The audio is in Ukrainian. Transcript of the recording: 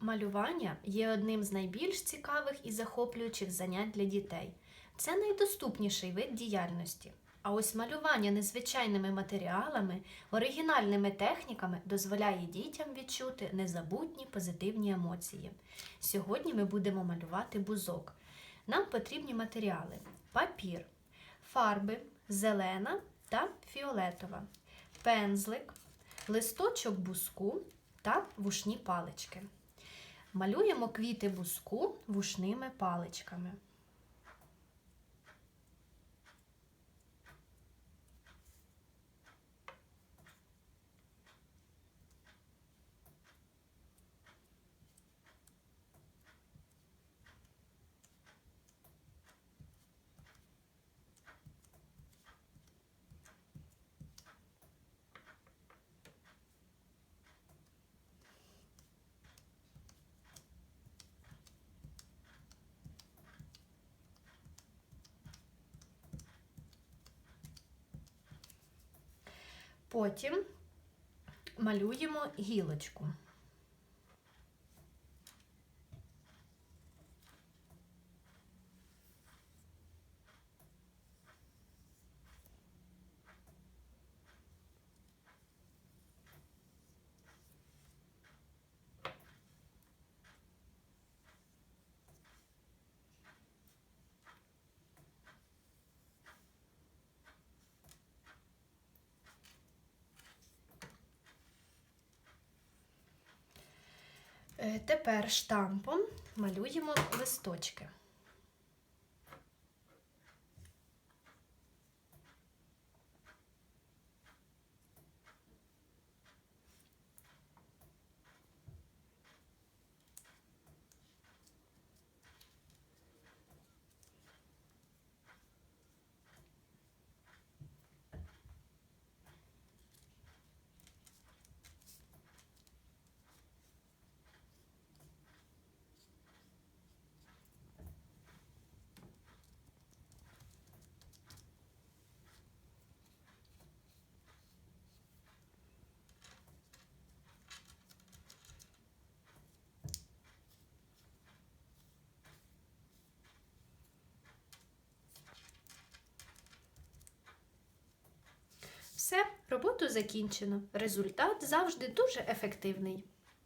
Малювання є одним з найбільш цікавих і захоплюючих занять для дітей. Це найдоступніший вид діяльності. А ось малювання незвичайними матеріалами, оригінальними техніками дозволяє дітям відчути незабутні позитивні емоції. Сьогодні ми будемо малювати бузок. Нам потрібні матеріали: папір, фарби, зелена та фіолетова, пензлик, листочок бузку та вушні палички. Малюємо квіти бузку вушними паличками. Потім малюємо гілочку. Тепер штампом малюємо листочки. Все, роботу закінчено. Результат завжди дуже ефективний.